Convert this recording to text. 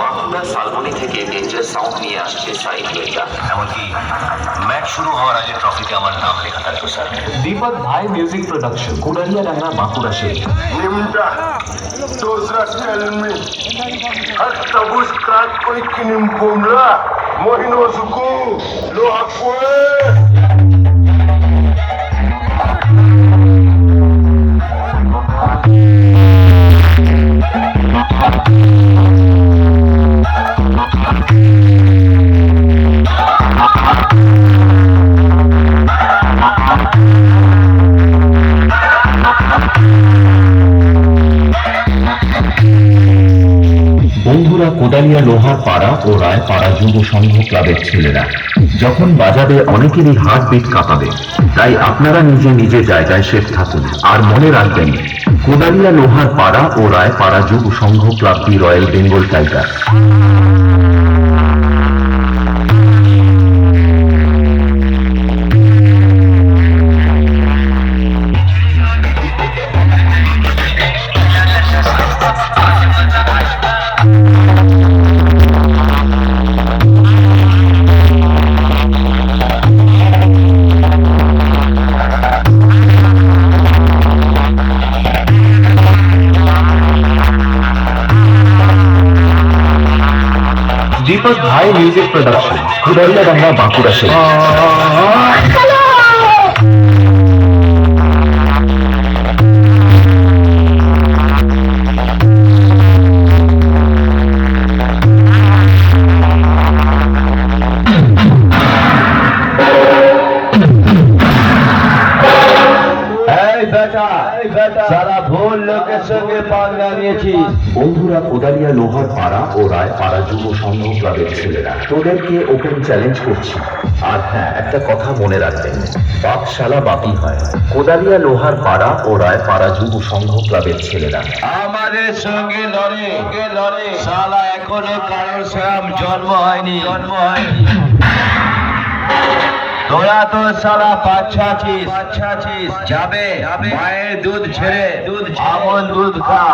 বাঁকুড়া শালবনি থেকে danger sound নিয়ে আসছে সাইড ওয়েটা এমনকি ম্যাচ শুরু হওয়ার আগে ট্রফিতে আমার নাম লেখা থাকতো স্যার दीपक भाई म्यूजिक प्रोडक्शन कुडरिया डांगा बांकुड़ा से Nimda, Dozra tell me, hasta buscar koi kinim bumla, mohino zuku, lo hakwe. বন্ধুরা কোদালিয়া লোহার পাড়া ও রায় পাড়া যুব সংঘ ক্লাবের ছেলেরা। যখন বাজাবে অনেকেরই হার্ট বিট কাঁপাবে, তাই আপনারা নিজে নিজে জায়গায় সেফ থাকুন আর মনে রাখবেন, কোদালিয়া লোহার পাড়া ও রায় পাড়া যুব সংঘ ক্লাবটি রয়্যাল বেঙ্গল টাইগার। দীপক ভাই মিউজিক প্রোডাকশন খুদারিয়া বাংলা বাঁকুড়া শহীদ বেটা সারা ভুল লোকের সঙ্গে পাঙ্গা নিয়েছিস। বন্ধুরা কোদালিয়া লোহার পাড়া ও রায় পাড়া যুব সংঘ ক্লাবের ছেলেরা তোদেরকে ওপেন চ্যালেঞ্জ করছি। আর হ্যাঁ একটা কথা মনে রাখবেন বাপ শালা বাপি হয়। কোদালিয়া লোহার পাড়া ও রায় পাড়া যুব সংঘ ক্লাবের ছেলেরা। আমাদের সঙ্গে লড়ে। লড়ে। শালা এখনও কারোর সাম জন্ম হয়নি। জন্ম হয়নি। তোরা তো শালা বাচ্চা ছিস যাবে মায়ের দুধ ছেড়ে দুধ আমন দুধ খা।